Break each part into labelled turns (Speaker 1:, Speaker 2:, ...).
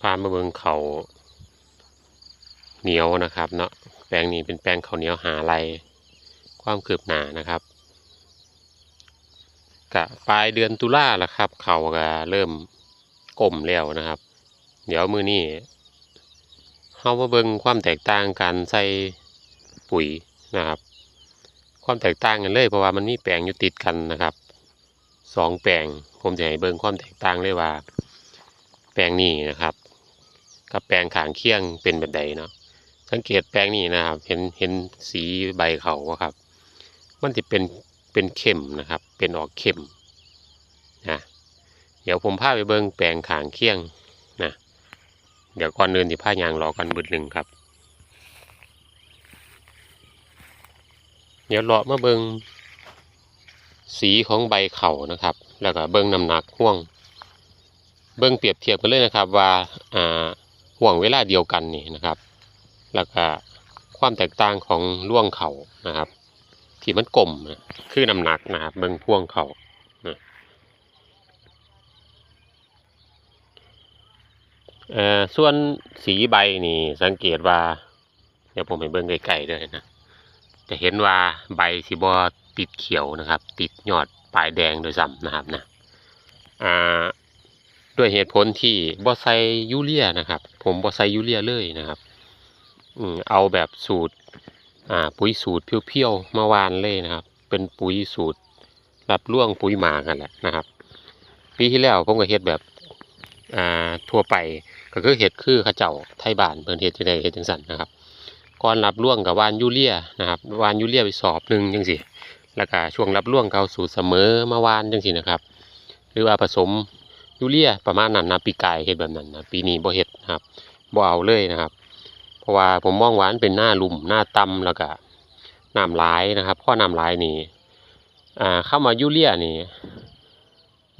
Speaker 1: พามาเบิงเขาเหนียวนะครับเนาะแปลงนี้เป็นแปลงเขาเหนียวหาไรความคืบหน้านะครับกะปลายเดือนตุลาละครับ เขาก็เริ่มก้มแล้วนะครับ เดี๋ยวมือนี้เฮามาเบิงความแตกต่างการใส่ปุ๋ยนะครับ ความแตกต่างกันเลยเพราะว่ามันมีแปลงอยู่ติดกันนะครับสองแปลงผมจะให้เบิงความแตกต่างเลยว่า แปลงนี้นะครับ กับแปลงขางเคียงเป็นแบบใดเนาะสังเกตแปลงนี้นะครับเห็นเห็นสีใบเขาครับ มันจะเป็นเป็นเข้มนะครับ เป็นออกเข้มนะเดี๋ยวผมพาไปเบิ่งแปลงขางเคียงนะเดี๋ยวก่อนเดินที่พายางรอกันบึดหนึ่งครับ เดี๋ยวเลาะมาเบิงสีของใบเข่านะครับ แล้วก็เบิ้งน้ำหนักห่วง เบิ้งเปรียบเทียบกันเลยนะครับว่าอ่า ห่วงเวลาเดียวกันนี่นะครับ แล้วก็ความแตกต่างของร่วงเขานะครับ ที่มันกลมนะคือน้ำหนักนะครับเบิงพ่วงเขานะเอ่อส่วนสีใบนี่สังเกตว่า เดี๋ยวผมให้เบิ่งไกลๆเลยนะจะเห็นว่าใบสีบอติดเขียวนะครับ ติดยอดปลายแดงโดยซ้ำนะครับนะอ่าด้วยเหตุผลที่บอใส่ยูเรียนะครับ ผมบอใส่ยูเรียเลยนะครับอืมเอาแบบสูตรอ่าปุ๋ยสูตรเพียวๆมาวานเลยนะครับ เป็นปุ๋ยสูตรรับร่วงปุ๋ยหมากันแหละนะครับปีที่แล้วผมก็เฮ็ดแบบอ่าทั่วไปก็คือเฮ็ดคือเขาเจ้าไทยบ้านเพิ่นเฮ็ดจังได๋เฮ็ดจังซั่นนะครับก่อนรับร่วงกับวานยูเรียนะครับวานยูเรียไปสอบหนึ่งจังสิแล้วก็ช่วงรับร่วงเขาสูตรเสมอมาวานจังสินะครับ หรือว่าผสม ยูเรียประมาณนั้นนะปีกายเฮ็ดแบบนั้นนะปีนี้บ่เฮ็ดครับบ่เอาเลยนะครับ เพราะว่าผมมองหวานเป็นหน้าลุ่มหน้าต่ำแล้วก็น้ำลายนะครับข้อน้ำลายนี่อ่าเข้ามายูเรียนี่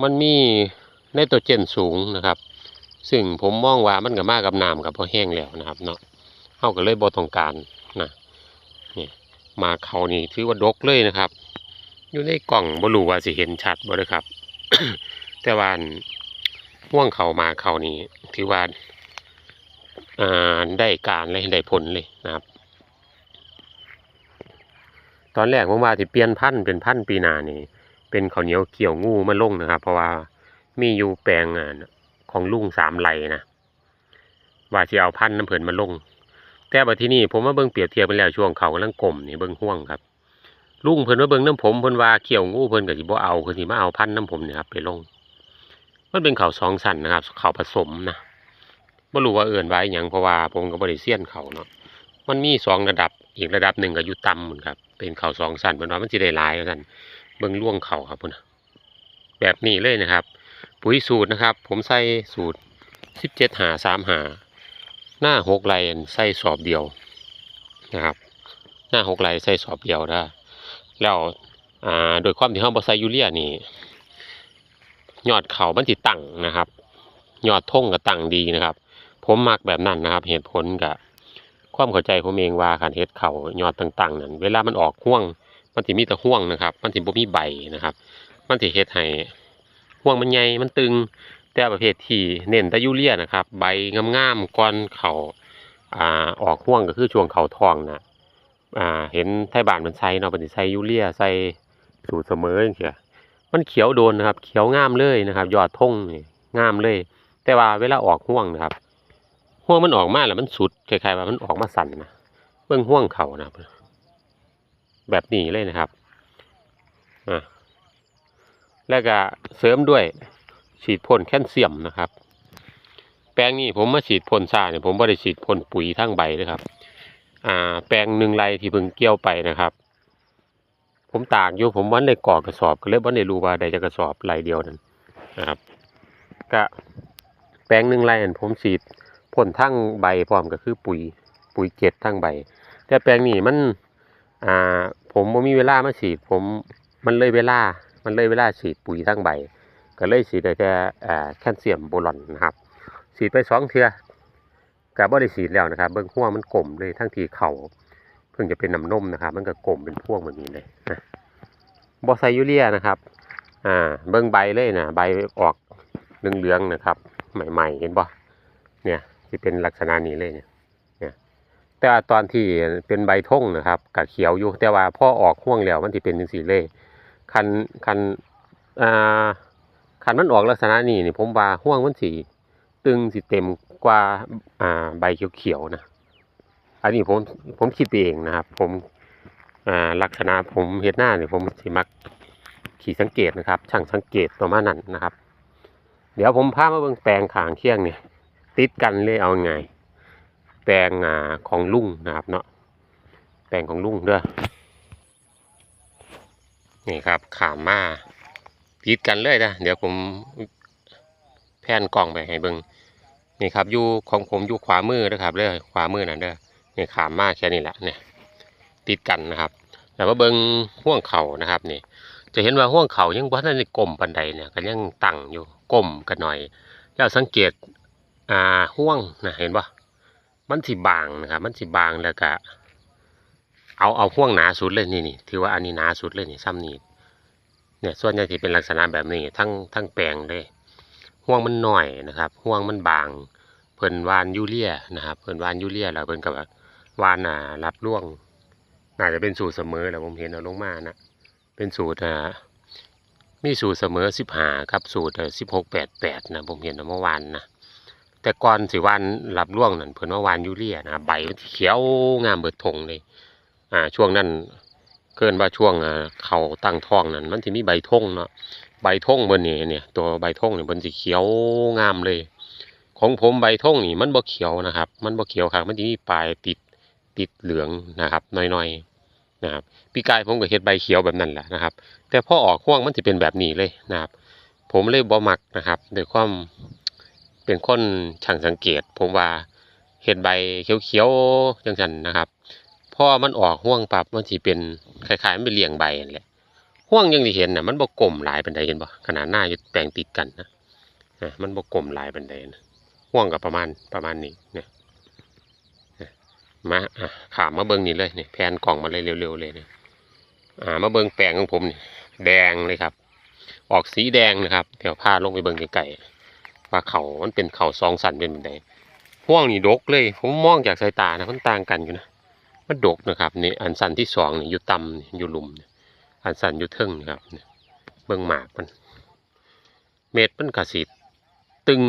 Speaker 1: มันมีไนโตรเจนสูงนะครับ ซึ่งผมมองว่ามันก็มากับน้ำกับพอแห้งแล้วนะครับเนาะเฮาก็เลยบ่ต้องการนะนี่มาเขานี่ถือว่าดกเลยนะครับ อยู่ในกล่องบ่รู้ว่าสิเห็นชัดบ่เด้อครับ แต่ว่า อันห่วงเขามาเขานี่ถือว่าอ่าได้การเลยได้ผลเลยนะครับ ตอนแรกผมว่าสิเปลี่ยนพันธุ์เป็นพันธุ์ปีนานี่ เป็นข้าวเหนียวเกี่ยวงูมาลงนะครับ เพราะว่ามีอยู่แปลงของลุงสามไร่นะว่าสิเอาพันธุ์น้ำเพิ่นมาลง แต่บัดที่นี้ผมมาเบิ่งเปรียบเทียบกันแล้วช่วงเขากำลังกลมนี่เบิ่งห่วงครับลุงเพิ่นมาเบิ่งน้ำผมเพิ่นว่าเกี่ยวงูเพิ่นก็สิบ่เอาเพิ่นสิมาเอาพันธุ์น้ำผมเนี่ยครับไปลง มันเป็นเขาสองสันนะครับ เขาผสมนะบ่รู้ว่าเอื่นไว้หยังเพราะว่าผมก็บ่ได้เซียนเขาเนาะมันมีสองระดับอีกระดับหนึ่งก็อยู่ต่ำเหมือนครับ เป็นเขาสองสันเพิ่นว่ามันสิได้หลายว่าซั่นเบิ่งล่วงเขาครับพุ่นะแบบนี้เลยนะครับ ปุ๋ยสูตรนะครับ ผมใส่สูตร17หา3หาหน้าหกไลอันใส่สอบเดียวนะครับ หน้าหกไหลใส่สอบเดียวนะแล้วโดยความที่เราบ่ใส่ยูเรียนี่ ยอดเขามันสิตั้งนะครับ ยอดท่งก็ตั้งดีนะครับ ผมมักแบบนั้นนะครับ เหตุผลกับความเข้าใจผมเองว่าการเฮ็ดเขายอดต่างๆนั้น เวลามันออกห่วง มันสิมีแต่ห่วงนะครับ มันสิบ่มีใบนะครับ มันสิเฮ็ดให้ห่วงมันใหญ่มันตึงแต่ประเภทที่เน้นแต่ยูเรียนะครับ ใบงามๆก่อนเขาอ่าออกห่วงก็คือช่วงเขาทองนะอ่าเห็นไทยบ้านมันใส่เนาะมันสิใส่ยูเรียใส่สูตรเสมอจังซี่ มันเขียวโดนนะครับ เขียวงามเลยนะครับยอดทงนี่งามเลย แต่ว่าเวลาออกห่วงนะครับห่วงมันออกมาแล้วมันสุดคล้ายๆว่ามันออกมาสั่นนะเบิ่งห่วงเขานะแบบนี้เลยนะครับอ่าแล้วก็เสริมด้วยฉีดพ่นแคลเซียมนะครับ แปลงนี้ผมมาฉีดพ่นซ่าเนี่ยผมไม่ได้ฉีดพ่นปุ๋ยทั้งใบเลยครับ อ่า แปลงหนึ่งไรที่เพิ่งเกี่ยวไปนะครับ ผมตากอยู่ผมวันได้กอกระสอบก็เลยวันได้รู้ว่าได้จะกระสอบไรเดียวนั้นนะครับก็แปลงหนึ่งไรอันผมฉีดพ่นทั้งใบพร้อมก็คือปุ๋ยปุ๋ยเกล็ดทั้งใบ แต่แปลงนี้มันอ่าผมไม่มีเวลามาฉีดผมมันเลยเวลา มันเลยเวลาฉีดปุ๋ยทั้งใบ ก็เลยฉีดได้แต่อ่แคลเซียมโบรอนนะครับฉีดไปสองเทือกับบ่ได้ฉีดแล้วนะครับ เบิ้องห่วงมันกลมเลยทั้งทีเข่า พิ่งจะเป็นน้ำนมนะครับ มันก็กลมเป็นพวงแบบนี้เลยนะบอไซยูเรียนะครับ อ่า เบิ้งใบเลยนะใบออกเหลืองๆนะครับ ใหม่ๆเห็นบ่เนี่ยที่เป็นลักษณะนี้เลยเนี่ยเนี่ย แต่ว่าตอนที่เป็นใบท่งนะครับกับเขียวอยู่แต่ว่าพอออกห่วงแล้วมันที่เป็นจังสีเลยคันคันอ่าคันมันออกลักษณะนี้นี่ผมว่าห่วงมันสีตึงสิเต็มกว่าอ่าใบเขียวๆนะ อันนี้ผมผมคิดเองนะครับ ผมลักษณะผมเฮ็ดหน้าเนี่ยผมสิมักขี่สังเกตนะครับ ช่างสังเกตประมาณนั้นนะครับ เดี๋ยวผมพามาเบิ่งแปลงขางเคียงเนี่ยติดกันเลยเอาไง แปลงอ่าของลุงนะครับเนาะแปลงของลุงเด้อนี่ครับขามมาติดกันเลยนะเดี๋ยวผมแพนกล่องไปให้เบิ่งนี่ครับอยู่ของผมอยู่ขวามือนะครับเด้อขวามือนั่นเด้อ นี่ขามมาแค่นี้แหละเนี่ยติดกันนะครับ แล้วมาเบิ่งห่วงเข่านะครับนี่จะเห็นว่าห่วงเขายังบ่ทันได้กลมปานใดเนี่ยก็ยังตั้งอยู่ก้มกันหน่อย แล้วสังเกตอ่าห่วงนะเห็นบ่มันสิบางนะครับ มันสิบางแล้วก็เอาเอาห่วงหนาสุดเลยนี่นี่ถือว่าอันนี้หนาสุดเลยนี่ซ้ำนี่เนี่ยส่วนใหญ่ที่เป็นลักษณะแบบนี้ทั้งทั้งแปลงเลยห่วงมันหน่อยนะครับห่วงมันบางเพิ่นวานยูเรียนะครับเพิ่นวานยูเรียแล้วเพิ่นก็แบบ วานอ่ารับร่วงน่าจะเป็นสูตรเสมอแหล้วผมเห็นเอาลงมานะเป็นสูตรอ่ามีสูตรเสมอสิบหาครับสูตรสิบหกแปดแปดนะผมเห็นเมื่อวานนะแต่ก่อนสิวันรับร่วงนั่นเพิ่นว่าวานยูเรียนะใบเขียวงามเบิดทงเลยอ่าช่วงนั้นเกินว่าช่วงอ่าเขาตั้งท้องนั่นมันสิมีใบทงเนาะใบทงเบิ่นนี่เนี่ย ตัวใบทงเนี่เบิ่นสิเขียวงามเลย ของผมใบทงนี่มันบ่เขียวนะครับ มันบ่เขียวครับมันสิมีปลายติด ติดเหลืองนะครับน้อยๆนะครับปีกายผมก็เฮ็ดใบเขียวแบบนั้นแหละนะครับ แต่พอออกห่วงมันจะเป็นแบบนี้เลยนะครับ ผมเลยบ่มักนะครับด้วยความเป็นคนช่างสังเกต ผมว่าเฮ็ดใบเขียวๆจังซั่นนะครับพอมันออกห่วงปั๊บมันสิเป็นคล้ายๆมันเป็นเลี้ยงใบนั่นแหละห่วงยังที่เห็นน่ะมันบ่กลมหลายเปานใดเห็นบ่ขนาดหน้าอยู่แปลงติดกันนะมันบ่กลมหลายเปานใดนะห่วงก็ประมาณประมาณนี้เนี่ยเนี่ย มาอะขามมาเบิ่งนี่เลยนี่แผนกล่องมาเลยเร็วๆเลยเนี่ยอ่ามาเบิ่งแปลงของผมนี่แดงเลยครับ ออกสีแดงนะครับเดี๋ยวพาลงไปเบิ่งไกลๆว่าเขามันเป็นเขาสองสันเป็นแบบใดห่วงนี่ดกเลย ผมมองจากสายตานะมันต่างกันอยู่นะมันดกนะครับนี่อันสันที่สองนี่อยู่ต่ำอยู่หลุม อันสันอยู่เทิงนี่ครับนี่เบิ่งหมากมัน เม็ดมันกระสีตึง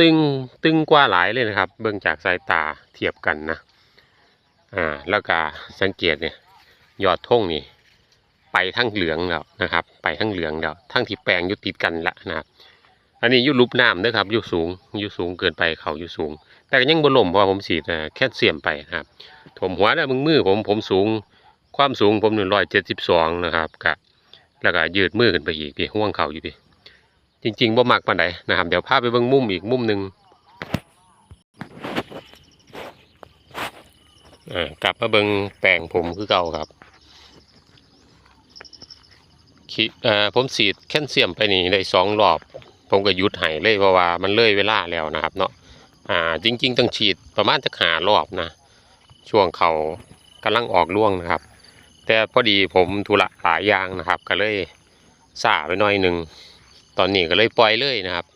Speaker 1: ตึงตึงกว่าหลายเลยนะครับ เบิ่งจากสายตาเทียบกันนะอ่าแล้วก็สังเกตเนี่ยยอดธงนี่ไปทั้งเหลืองแล้วนะครับ ไปทั้งเหลืองแล้วทั้งที่แปลงยู่ติดกันละนะครับ อันนี้ยู่รูปน้ำเด้อครับยู่สูงยู่สูงเกินไปเขายู่สูง แต่ก็ยังบ่ล่มเพราะผมฉีดแคลเซียมไปนะครับถมหัวแล้วมึงมือผมผมสูง ความสูงผมหนึ่งร้อยเจ็ดสิบสองนะครับกะแล้วก็ยืดมือขึ้นไปอีกพี่ห่วงเขาอยู่พี่ จริงๆบ่มักปานใดนะครับ เดี๋ยวพาไปเบิ่งมุมอีกมุมหนึ่งกลับมาเบิ่งแปลงผมคือเก่าครับขีผมฉีดแคลเซียมไปนี่ได้สองรอบ ผมก็หยุดให้เลยเพราะว่ามันเลยเวลาแล้วนะครับเนาะอ่าจริง ๆ ต้องฉีดประมาณจะหารอบนะ ช่วงเขากำลังออกร่วงนะครับ แต่พอดีผมธุระหลายอย่างนะครับ ก็เลยสาไปหน่อยหนึ่ง ตอนนี้ก็เลยปล่อยเลยนะครับ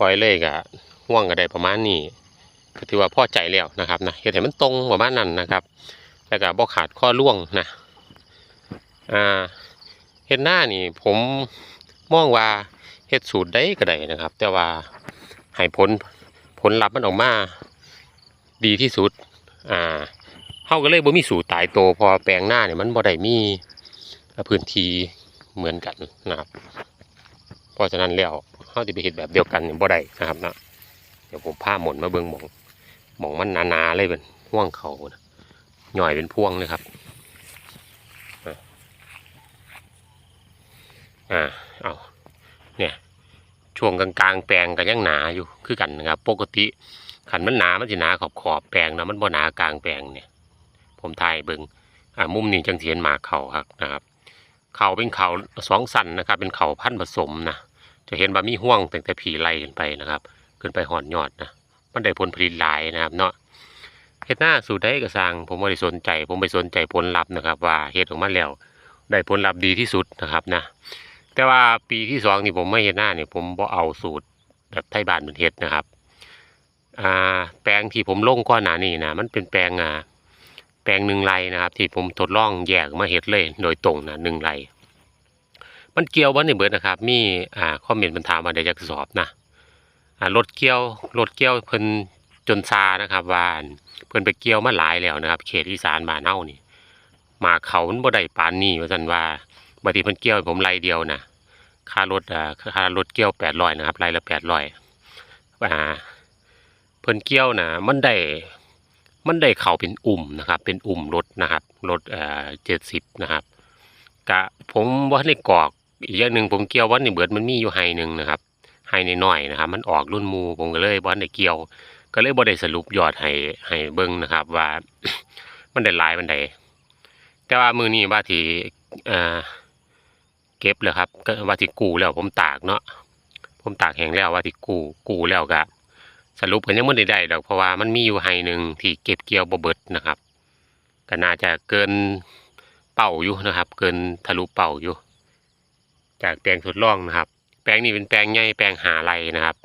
Speaker 1: ปล่อยเลยก็ห่วงก็ได้ประมาณนี้ก็ถือว่าพอใจแล้วนะครับนะเฮ็ดให้มันตรงประมาณนั้นนะครับ แล้วก็บ่ขาดข้อร่วงนะอ่าเฮ็ดหน้านี่ผมมองว่าเฮ็ดสูตรได้ก็ได้นะครับ แต่ว่าให้ผลผลลัพธ์มันออกมาดีที่สุดอ่าเฮาก็เลยบ่มีสูตรตายโตพอแปลงหน้าเนี่ยมันบ่ได้มีพื้นที่เหมือนกันนะครับ เพราะฉะนั้นแล้วเฮาสิไปเฮ็ดแบบเดียวกันบ่ได้นะครับนะเดี๋ยวผมพาหมนมาเบิ่งหมองหมองมันหนาๆเลยเป็นห่วงเขานะหน่อยเป็นพวงเลยครับอ่าเอาเนี่ยช่วงกลางๆแปลงก็ยังหนาอยู่คือกันนะครับ ปกติขันมันหนามันสิหนาขอบขอบแปลงนะมันบ่หนากลางแปลงเนี่ย ผมถ่ายเบิงอ่ามุมนี้จังสิเห็นหมาเข่าครับนะครับ เขาเป็นเขาสองสันนะครับ เป็นเขาพันผสมนะจะเห็นว่ามีห่วงตั้งแต่ผีไล่ขึ้นไปนะครับ ขึ้นไปหอนยอดนะมันได้ผลผลิตหลายนะครับเนาะเฮ็ดหน้าสู่ได้กระสังผมไม่ได้สนใจ ผมไปสนใจผลลัพธ์นะครับ ว่าเฮ็ดออกมาแล้วได้ผลลัพธ์ดีที่สุดนะครับนะแต่ว่าปีที่สองนี่ผมไม่เฮ็ดหน้าเนี่ยผมบ่เอาสูตรแบบไทยบ้านเป็นเฮ็ดนะครับอ่าแปลงที่ผมลงก่อนหนานี้นะมันเป็นแปลงอ่า แปลงหนึ่งไร่นะครับ ที่ผมทดลองแยกมาเฮ็ดเลย โดยตรงนะหนึ่งไร่มันเกี่ยวบ่ในเบิดนะครับ มีอ่าคอมเมนต์มันถามมาได้จากสอบนะอ่ารถเกี่ยวรถเกี่ยวเพิ่นจนซานะครับว่าเพิ่นไปเกี่ยวมาหลายแล้วนะครับ เขตอีสานบ้านเฮานี่มาเขามันบ่ได้ปานนี้ว่าซั่นว่าบัดนี้เพิ่นเกี่ยวผมไร่เดียวนะค่ารถอ่าค่ารถเกี่ยว800นะครับไร่ละ800อ่าเพิ่นเกี่ยวนะมันได้ มันได้เข้าเป็นอุ่มนะครับ เป็นอุ่มรถนะครับรถเอ่อเจ็ดสิบนะครับกะผมว่าในกรอกอีกอย่างหนึ่งผมเกี่ยวว่าในเบิดมันมีอยู่ไฮหนึ่งนะครับไฮในน้อยนะครับ มันออกรุ่นมูผมก็เลยบ่ได้เกี่ยว ก็เลยบ่ได้สรุปยอดให้ให้เบิ่งนะครับ ว่ามันได้ลายมันใดแต่ว่ามือนี้ว่าที่เอ่อเก็บแล้วครับก็ว่าที่กู้แล้วผมตากเนาะผมตากแห้งแล้วว่าที่กู้กู้แล้วก็ สรุปกันยังไม่ได้ได้ดอกเพราะว่ามันมีอยู่ไฮหนึ่งที่เก็บเกี่ยวบ่เบิดนะครับก็น่าจะเกินเป่าอยู่นะครับ เกินทะลุเป่าอยู่ จากแปลงทดลองนะครับ แปลงนี้เป็นแปลงใหญ่แปลงหาไรนะครับ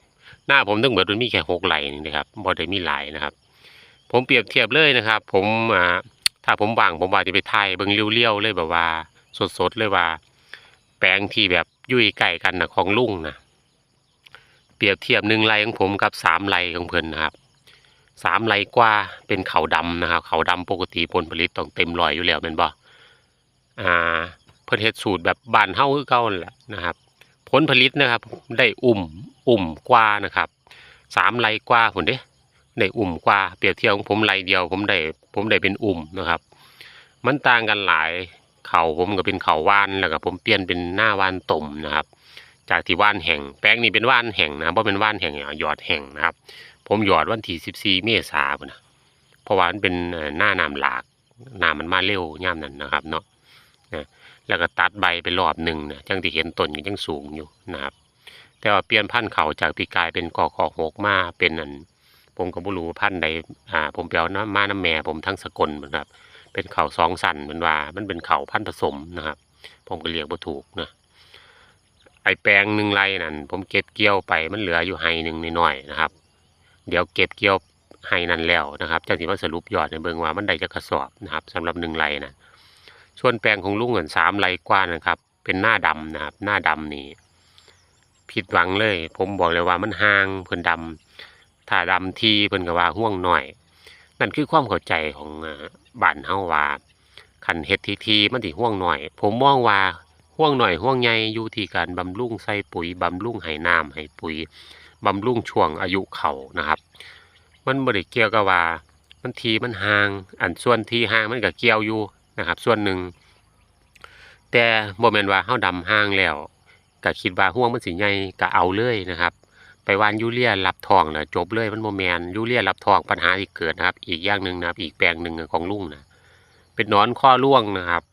Speaker 1: หน้าผมต้องเบิดมันมีแค่หกไรนี่นะครับบ่ได้มีหลายนะครับ ผมเปรียบเทียบเลยนะครับ ผมอ่าถ้าผมว่างผมว่าจะไปถ่ายเบิ่งเลี้ยวๆเลยแบบว่า สดๆเลยว่า แปลงที่แบบยู่ยใกล้กันนะของลุงนะ เปรียบเทียบหนึ่งไรของผมกับสามไรของเพิ่อนนะครับสามไรกว่าเป็นเขาดำนะครับเขาดำปกติผลผลิตต้องเต็มรอยอยู่แล้วเป็นบ่อ่าเพิ่นเฮ็ดสูตรแบบบานเฮาคือเก่าอันแหละนะครับ ผลผลิตนะครับ ได้อุ่มอุ่มกว่านะครับสามไรกว่าพุ่นเด้ได้อุ่มกว่าเปรียบเทียบของผมไรเดียว ผมได้ผมได้เป็นอุ่มนะครับ มันต่างกันหลายเข่าผมก็เป็นเข่าว่านแล้วก็ผมเปลี่ยนเป็นหน้าว่านต่มนะครับ จากที่ว่านแห่ง แปลงนี้เป็นว่านแห่งนะเพราะเป็นว่านแห่งหยอดแห่งนะครับ ผมหยอดวันที่ 14 เมษายนนะเพราะว่ามันเป็นหน้าน้ำหลากน้ำมันมาเร็วย่ามนั้นนะครับ เนาะนะแล้วก็ตัดใบไปรอบหนึ่งนะจังที่เห็นต้นก็ยังสูงอยู่นะครับ แต่ว่าเปลี่ยนพันธุ์เขาจากปีกายเป็นกอคอหกมาเป็นอันผมก็บ่รู้ว่พันธุ์ใดอ่า ผมไปเอาน้ำมาน้ำแม่ผมทั้งสกลนะครับ เป็นเขาสองสันเหมือนว่า มันเป็นเขาพันธุ์ผสมนะครับ ผมก็เรียกบ่ถูกนะ แปลงหนึ่งไรนั่นผมเก็บเกี่ยวไปมันเหลืออยู่ไฮหนึ่งน้อยๆนะครับ เดี๋ยวเก็บเกี่ยวไฮนั้นแล้วนะครับจังสิว่าสรุปยอดในเบิ่งว่ามันได้จะกระสอบนะครับสำหรับหนึ่งไรนะส่วนแปลงของลุงเงินสามไรกว่านะครับ เป็นหน้าดำนะครับ หน้าดำนี่ผิดหวังเลย ผมบอกเลยว่ามันห่างเพิ่นดำถ้าดำทีเพิ่นก็ว่าห่วงหน่อย นั่นคือความเข้าใจของบ้านเฮาว่าคันเฮ็ดทีทีมันสิห่วงหน่อย ผมมองว่า ห่วงหน่อยห่วงใยอยู่ที่การบำรุงใส่ปุ๋ยบำรุงให้น้ำให้ปุ๋ยบำรุงช่วงอายุเขานะครับ มันบ่ได้เกี่ยวกับว่า มันทีมันห่าง อันส่วนที่ห่างมันก็เกี่ยวอยู่นะครับ ส่วนหนึ่งแต่บ่แม่นว่าเฮาดำห่างแล้วก็คิดว่าห่วงมันสิใหญ่ก็เอาเลยนะครับ ไปวานยูเรียรับทองแล้วจบเลยมันบ่แม่นยูเรียรับทองปัญหาที่เกิดนะครับ อีกอย่างหนึ่งนะครับ อีกแปลงหนึ่งของลุงนะเป็นนอนข้อร่วงนะครับ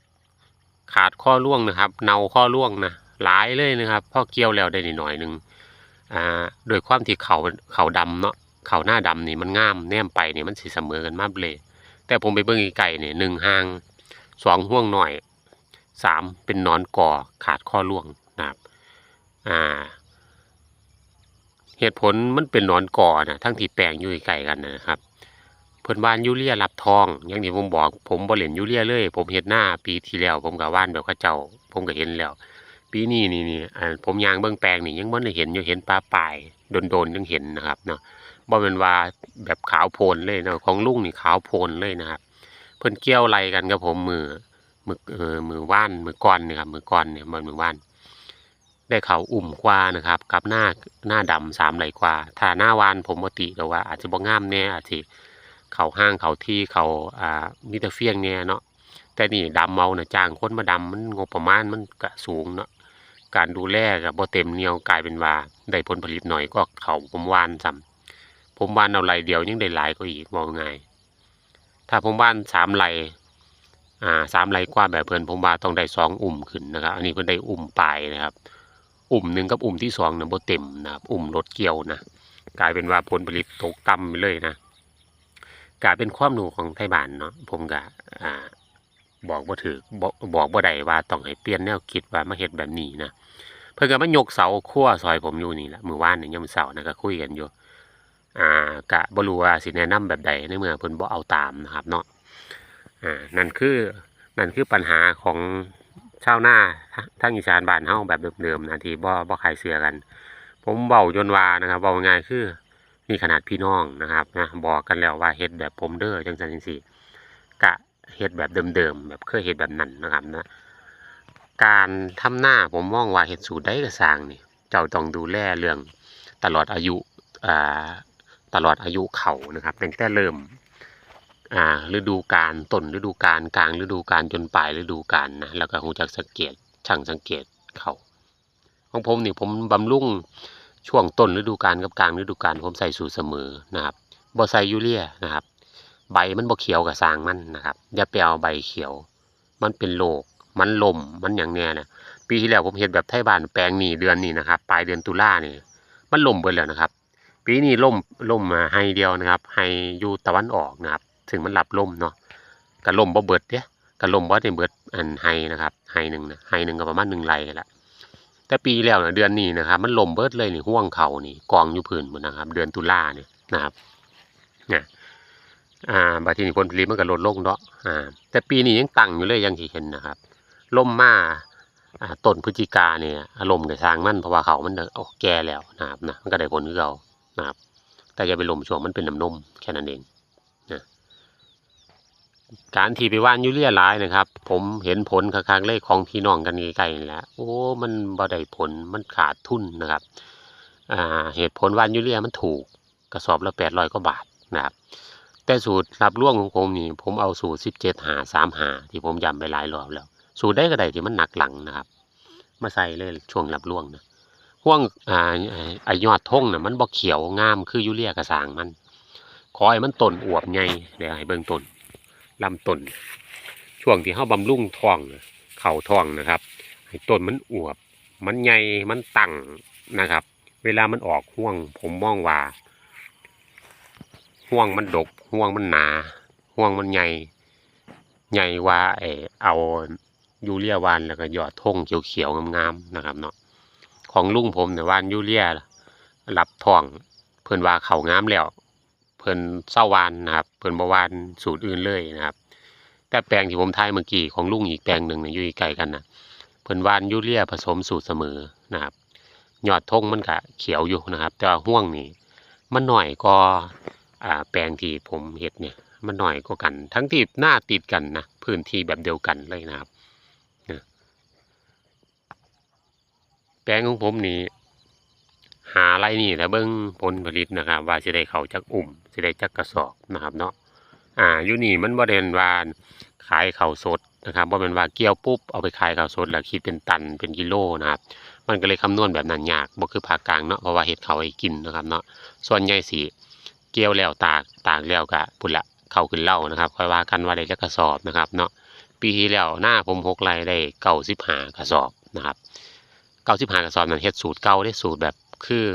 Speaker 1: ขาดข้อร่วงนะครับ เนาข้อร่วงนะหลายเลยนะครับพ่อเกี่ยวแล้วได้นิดหน่อยหนึ่งอ่าโดยความที่เขาเขาดำเนาะเขาหน้าดำนี่มันงามแนมไปนี่มันสิเสมอกันมากเลย แต่ผมไปเบิ่งไก่เนี่ยหนึ่งหางสองห่วงหน่อยสามเป็นนอนก่อขาดข้อร่วงนะครับอ่าเหตุผลมันเป็นนอนก่อนะทั้งที่แปลงอยู่ไก่กันนะครับ เพิ่นว่านยูเรียรับทองอย่างที่ผมบอกผมบ่เล่นยูเรียเลย ผมเฮ็ดหน้าปีที่แล้ว ผมก็ว่านแบบเขาเจ้า ผมก็เห็นแล้ว ปีนี้นี่นี่ผมยางเบิ่งแปลงนี่ยังบ่ได้เห็นอยู่เห็นปลาปลายโดนๆยังเห็นนะครับเนาะบ่แม่นว่าแบบขาวโพลนเลยเนาะของลุงนี่ขาวโพลนเลยนะครับ เพิ่นเกี่ยวไรกันกับผมมือมือเออมือว่านมือก้อนนี่ครับมือก้อนเนี่ยมันมือว่านได้เขาอุ่มกว่านะครับ กับหน้าหน้าดำสามไหลกว่าถ้าหน้าวานผมปกติแต่ว่า อาจจะบ่งามแน่อาจจะ เขาห้างเขาที่เขาอ่ามิเตรเฟียงแน่เนาะแต่นี่ดำเมานะจ้างคนมาดำมันงบประมาณมันก็สูงเนาะการดูแลก็บ่เต็มเหนียวกลายเป็นว่าได้ผลผลิตหน่อยก็เขาผมวานซ้ำผมวานเอาไหลเดียวยังได้หลายกว่าอีกบอกง่ายถ้าผมวานสามไหลอ่าสามไหลกว่าแบบเพิ่นผมว่าต้องได้สองอุ่มขึ้นนะครับ อันนี้เพิ่นได้อุ่มปลายนะครับ อุ่มหนึ่งกับอุ่มที่สองนะบ่เต็มนะครับอุ่มรถเกี่ยวนะกลายเป็นว่าผลผลิตตกต่ำไปเลยนะ กลายเป็นความรู้ของไทยบ้านเนาะผมก็อ่า บอกบ่ถือบอกบอกบ่ได้ว่าต้องให้เปลี่ยนแนวคิดว่ามาเฮ็ดแบบนี้นะเพิ่อนก็มายกเสาขั้วซอยผมอยู่นี่แหละมือว่านเนี่ยามมื้อเช้านะก็คุยกันอยู่อ่ากะบ่รู้ว่าสิแนะนำแบบใดในเมื่อเพิ่นบ่เอาตามนะครับ เนาะอ่านั่นคือนั่นคือปัญหาของชาวนาทางอีสานบ้านเฮาแบบเดิมๆนะที่บ่บ่ขายเสือกัน ผมเว้าจนว่านะครับเว้าง่ายคือ นี่ขนาดพี่น้องนะครับนะบอกกันแล้วว่าเฮ็ดแบบผมเด้อจังซั่นจังซี่กะเฮ็ดแบบเดิมๆแบบเคยเฮ็ดแบบนั้นนะครับนะการทำหน้าผมมองว่าเฮ็ดสูตรใดก็สางนี่เจ้าต้องดูแลเรื่องตลอดอายุอ่าตลอดอายุเขานะครับตั้งแต่เริ่มอ่าฤดูกาลต้นฤดูกาลกลางฤดูกาลจนปลายฤดูกาลนะแล้วก็ฮู้จักสังเกตช่างสังเกตเขาของผมนี่ผมบำรุง ช่วงต้นฤดูกาลกับกลางฤดูกาลผมใส่สูตรเสมอนะครับบ่ใส่ยูเรียนะครับ ใบมันบ่เขียวกับสางมันนะครับอย่าไปเอาใบเขียว มันเป็นโรคมันลมมันอย่างเนี้ยนะปีที่แล้วผมเห็นแบบไทยบ้านแปลงนี่เดือนนี้นะครับปลายเดือนตุลาเนี่ยมันล่มเบิดแล้วนะครับ ปีนี้ล่มล่มมาให้เดียวนะครับให้อยู่ตะวันออกนะครับ ถึงมันหลับล่มเนาะก็ล่มบ่เบิดเด้ก็ล่มบ่ได้เบิดอันให้นะครับให้หนึ่งนะให้หนึ่งก็ประมาณหนึ่งไร่ละ แต่ปีแล้วนะเดือนนี้นะครับ มันล่มเบิดเลยนี่ห่วงเขานี่กองอยู่พื้นหมดนะครับ เดือนตุลาเนี่ยนะครับเนี่ยอ่าบาทีนี้ผลผลิตมันก็ลดลงเนาะอ่า แต่ปีนี้ยังตั้งอยู่เลยยังที่เห็นนะครับล่มมาอ่าต้นพฤศจิกาเนี่ยอารมณ์กับสร้างมันเพราะว่าเขามันโอ้แก่แล้วนะครับนะมันก็ได้ผลคือเรานะครับ แต่อย่าไปลมช่วงมันเป็นน้ำนมแค่นั้นเอง การที่ไปว่านยูเรียหลายนะครับ ผมเห็นผลครั้งเลยของพี่น้องกันใกล้ๆนี่แหละโอ้มันบ่ได้ผลมันขาดทุนนะครับอ่าเหตุผลว่านยูเรียมันถูกกระสอบละแปดร้อยกว่าบาทนะครับ แต่สูตรรับร่วงของผมนี่ผมเอาสูตรสิบเจ็ดหาสามหาที่ผมย้ำไปหลายรอบแล้ว สูตรได้ก็ได้ที่มันหนักหลังนะครับ มาใส่เลยช่วงรับร่วงนะห่วงอ่าไอยอดทงน่ะมันบ่เขียวงามคือยูเรียกระสางมันขอให้มันต้นอวบใหญ่เดี๋ยวให้เบิ่งต้น ลำต้นช่วงที่เฮาบำรุงท้องเข่าท้องนะครับ ให้ต้นมันอวบ มันใหญ่มันตั้งนะครับ เวลามันออกห่วง ผมมองว่าห่วงมันดกห่วงมันหนาห่วงมันใหญ่ใหญ่ว่าไอเอายูเรียวานแล้วก็ยอดทงเขียวๆงามๆนะครับเนาะของลุงผมเนี่ยว่านยูเรียรับทอง เพิ่นว่าเขางามแล้ว พิ่นเศร้าวานนะครับเพิ่นบ่วานสูตรอื่นเลยนะครับ แต่แปลงที่ผมทายเมื่อกี้ของลุงอีกแปลงหนึ่งเนี่ยอยู่ใกล้กันนะเพิ่นวานยูเรียผสมสูตรเสมอนะครับยอดทงมันก็เขียวอยู่นะครับ แต่ว่าห่วงนี่มันหน่อยก็อ่าแปลงที่ผมเฮ็ดเนี่ยมันหน่อยกว่ากัน ทั้งที่หน้าติดกันนะพื้นที่แบบเดียวกันเลยนะครับแปลงของผมนี่ หาไรนี่แล้วเบิ้งผลผลิตนะครับ ว่าสิได้เขาจักอุ่มสิได้จักกระสอบนะครับเนาะอ่าอยู่นี่มันบ่ได้เป็นว่าขายเข้าสดนะครับบ่เป็นว่าเกี่ยวปุ๊บเอาไปขายเข้าสดแล้วคิดเป็นตันเป็นกิโลนะครับ มันก็เลยคำนวณแบบนั้นยากบ่คือภาคกลางเนาะเพราะว่าเฮ็ดเขาวให้กินนะครับเนาะส่วนใหญ่สิเกี่ยวแล้วตากตากแล้วก็พุ่นละเข้าขึ้นเล่านะครับค่อยว่ากันว่าได้จักกระสอบนะครับเนาะปีที่แล้วหน้าผมหกไรได้เก้าสิบห้ากระสอบนะครับเก้าสิบห้ากระสอบนั้นเฮ็ดสูตรเก่าได้สูตรแบบ คือ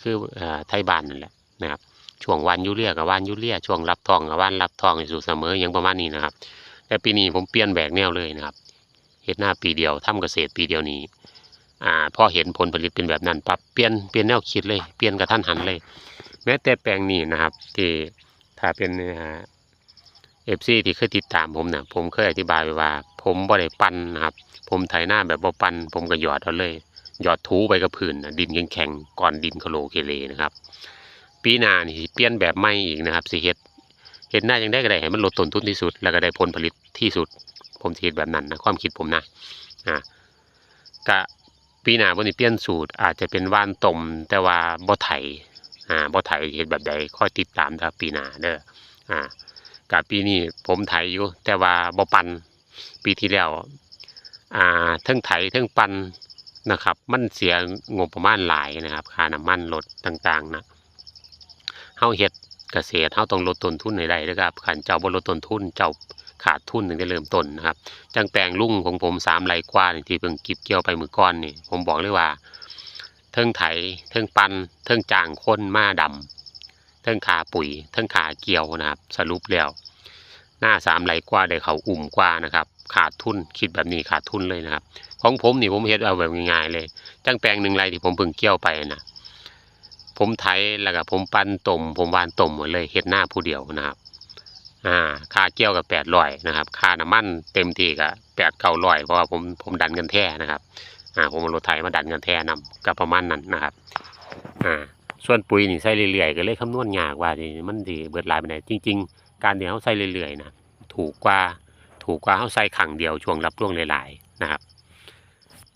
Speaker 1: คืออ่อไทยบ้านนั่นแหละนะครับช่วงวันยูเรียกับวันยูเรียช่วงรับทองกับวันรับทองในสูตรเสมออย่างประมาณนี้นะครับ แต่ปีนี้ผมเปลี่ยนแบกแนวเลยนะครับเฮ็ดหน้าปีเดียวทำเกษตรปีเดียวนี้อ่าพอเห็นผลผลิตเป็นแบบนั้นปรับเปลี่ยนเปลี่ยนแนวคิดเลยเปลี่ยนกระทันหันเลย แม้แต่แปลงนี้นะครับ ที่ถ้าเป็นเอฟซีที่เคยติดตามผมเนี่ยผมเคยอธิบายไว้ว่า ผมบ่ได้ปั้นนะครับ ผมไถหน้าแบบบ่ปั้นผมก็หยอดเอาเลย หยอดถูไปกับพื้นนะดินแข็งๆก่อนดินโคโลเคเลนะครับ ปีหน้านี่เปลี่ยนแบบใหม่อีกนะครับสิเฮ็ดเฮ็ดหน้ายังได้ก็ได้ให้มันลดต้นทุนที่สุด แล้วก็ได้ผลผลิตที่สุด ผมสิเฮ็ดแบบนั้นนะความคิดผมนะอ่ากะปีหน้าบ่นี่เปลี่ยนสูตรอาจจะเป็นว่านต้มแต่ว่าบ่ไถอ่าบ่ไถเฮ็ดแบบใดค่อยติดตามถ้าปีหน้าเด้ออ่ากับปีนี้ผมไถอยู่แต่ว่าบ่ปันปีที่แล้วอ่าทั้งไถทั้งปัน นะครับ มันเสียงบประมาณหลายนะครับ ค่าน้ำมันรถต่างๆนะเฮาเฮ็ดเกษตรเฮาต้องลดต้นทุนให้ได้นะครับคันเจ้าบ่ลดต้นทุนเจ้าขาดทุนถึงจะเริ่มต้นนะครับ จังแปลงลุงของผมสามไร่กว่าที่เพิ่งก็บเกี่ยวไปมือก่อนนี่ผมบอกเลยว่าเทิงไถเทิงปันเทิงจางคนมาดำเทิงขาปุ๋ยเทิงขาเกี่ยวนะครับ สรุปแล้วหน้าสามไหลกว่าได้เขาอุ่มกว่านะครับ ขาดทุนคิดแบบนี้ขาดทุนเลยนะครับ ของผมนี่ผมเฮ็ดเอาแบบง่ายๆเลยจังแปลงหนึ่งไรที่ผมเพิ่งเกี่ยวไปนะผมไถแล้วก็ผมปั้นต้มผมวานต้มหมดเลยเฮ็ดหน้าผู้เดียวนะครับ อ่าค่าเกี่ยวกับแปดร้อยนะครับ ค่าน้ำมันเต็มที่ก็แปดเก้าร้อยเพราะว่าผมผมดันกันแท้นะครับ อ่า ผมรถไถมาดันกันแท้นำก็ประมาณนั้นนะครับ อ่า ส่วนปุ๋ยนี่ใส่เรื่อยๆก็เลยคำนวณยากว่านี่มันสิเบิดลายไปานจริง ๆ การที่เฮาใส่เรื่อยๆนะถูกกว่าถูกกว่าเฮาใส่ครั้งเดียวช่วงรับร่วงหลายๆนะครับ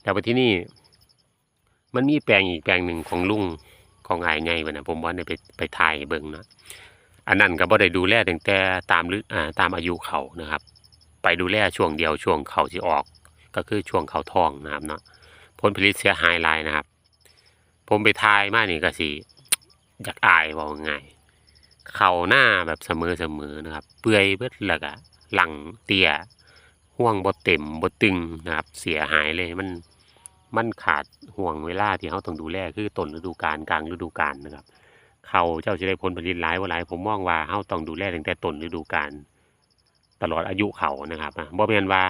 Speaker 1: แต่ว่าที่นี่ มันมีแปลงอีกแปลงหนึ่งของลุงของไอายใหญ่เนน่ะผมว่าได้ไปไปถ่ายเบิ่งเนาะอันนั้นก็บ่ได้ดูแลตั้งแต่ตามฤอ่าตามอายุเขานะครับ ไปดูแลช่วงเดียวช่วงเขาสิออก ก็คือช่วงเขาทองนะครับเนาะผลผลิตเสียหายหลายนะครับ ผมไปถ่ายมากนี่ก็สิอยากอายว้าง่ายเข้าหน้าแบบเสมอๆนะครับ เปื่อยเบิดแล้วก็หลังเตี้ยห่วงบ่เต็มบ่ตึงนะครับ เสียหายเลยมัน มันขาดห่วงเวลาที่เขาต้องดูแลคือต้นฤดูกาลกลางฤดูกาลนะครับ เขาเจ้าจะได้ผลผลิตหลายว่าหลายผมมองว่าเขาต้องดูแลตั้งแต่ต้นฤดูกาลตลอดอายุเขานะครับบ่แมนว่า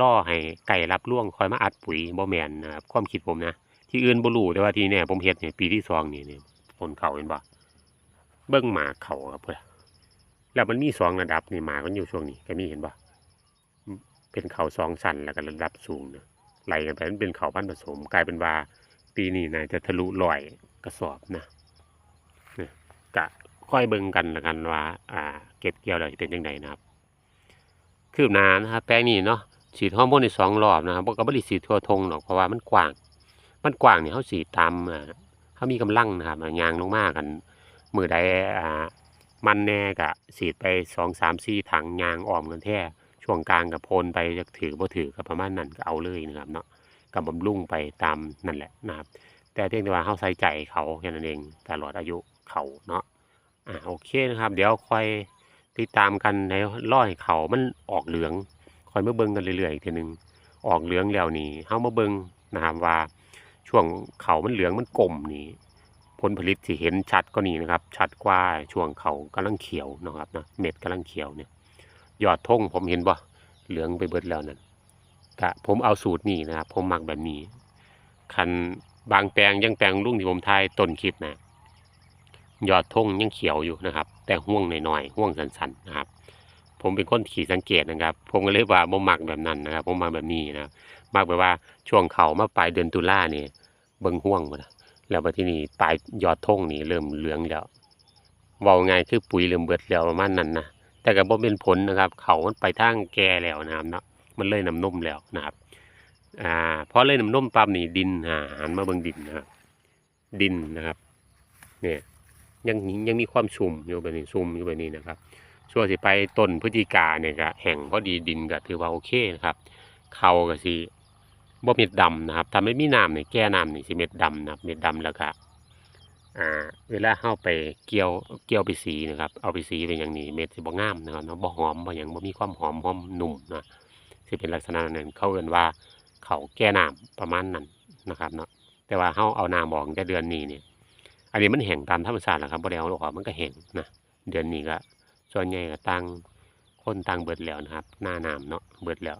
Speaker 1: ล่อให้ไก่รับล่วงคอยมาอัดปุ๋ยบ่แมนนะครับความคิดผมนะที่อื่นบ่รู้แต่ว่าที่เนี่ยผมเฮ็ดเนี่ยปีที่สองนี่เนี่ยผลเขาเห็นบ่เบิ่งหมาเขาครับเพื่อแล้วมันมีสองระดับนี่หมากันอยู่ช่วงนี้ก็มีเห็นบ่เป็นเขาสองชันแล้วก็ระดับสูงเนอะ ไหลกันไปมันเป็นเขาพันผสม กลายเป็นว่าปีนี้นะจะทะลุลอยกระสอบนะกะค่อยเบิ่งกันละกันว่าอ่า เก็บเกี่ยวแล้วจะเป็นยังไงนะครับคืบหน้านะครับแปลงนี้เนาะฉีดฮอร์โมนในสองรอบนะครับก็บ่ได้ฉีดทั่วทงหรอกเพราะว่ามันกว้าง มันกว้างเนี่ยเขาฉีดตามอ่าเขามีกำลังนะครับยางลงมากกัน มือใดอ่ามันแน่กะฉีดไปสองสามสี่ถังยางอ้อมกันแท้ ช่วงกลางกับโพนไปจะถือบ่ถือกับประมาณนั้นก็เอาเลยนะครับเนาะกับบำรุงไปตามนั่นแหละนะครับ แต่เพียงแต่ว่าเฮาใส่ใจเขาแค่นั้นเองตลอดอายุเขาเนาะอ่าโอเคนะครับ เดี๋ยวค่อยติดตามกันในร้อยเขามันออกเหลืองค่อยมาเบิ่งกันเรื่อยๆอีกทีหนึงออกเหลืองแล้วนี่เฮามาเบิ่งนะครับว่าช่วงเขามันเหลืองมันกลมนี่ผลผลิตสิเห็นชัดก็นี่นะครับ ชัดกว่าช่วงเขากำลังเขียวนะครับเนาะเม็ดกำลังเขียวเนี่ย ยอดธงผมเห็นบ่เหลืองไปเบิดแล้วนั่นกะผมเอาสูตรนี้นะครับผมมักแบบนี้คันบางแปลงยังแปลงลุงที่ผมทายต้นคลิปนะยอดธงยังเขียวอยู่นะครับ แต่ห่วงหน่อยๆห่วงสันๆนะครับ ผมเป็นคนขี่สังเกตนะครับ ผมก็เลยว่าบ่มักแบบนั้นนะครับ ผมมักแบบนี้นะครับมักแบบว่าช่วงเขามาปลายเดือนตุลาเนี่ยเบิ่งห่วงหมดแล้วมาที่นี่ปลายยอดธงนี่เริ่มเหลืองแล้วเว้าง่ายคือปุ๋ยเริ่มเบิดแล้วประมาณนั้นนะ แต่ก็บ่เป็นผลนะครับ เขามันไปทางแก่แล้วนะครับเนาะมันเลยน้ำนมแล้วนะครับอ่าพอเลยน้ำนมปั๊บนี่ดินอ่าหันมาเบิ่งดินนะครับดินนะครับ เนี่ยยังยังมีความชุ่มอยู่แบบนี้ชุ่มอยู่แบบนี้นะครับช่วงสิไปต้นพฤศจิกาเนี่ยก็แห้งพอดีดินก็ถือว่าโอเคนะครับเขาก็สิบ่เม็ดดำนะครับถ้าไม่มีน้ำเนี่ยแก้น้ำนี่สิเม็ดดำนะเม็ดดำแล้วก็ อ่าเวลาเฮาไปเกี่ยวเกี่ยวไปสีนะครับ เอาไปสีเป็นอย่างนี้เม็ดสิบ่งามนะครับเนาะบ่หอมบ่หยังบ่มีความหอมหอมหนุ่มนะสิเป็นลักษณะนั้นเขาเอิ้นว่าเขาแก้น้ำประมาณนั้นนะครับเนาะแต่ว่าเฮาเอาน้ำออกแต่เดือนนี้เนี่ยอันนี้มันแห้งตามธรรมชาติแหละครับบ่ได้เอาออกมันก็แห้งนะเดือนนี้ก็ส่วนใหญ่ก็ต่างคนต่างเบิดแล้วนะครับ หน้าน้ำเนาะเบิดแล้ว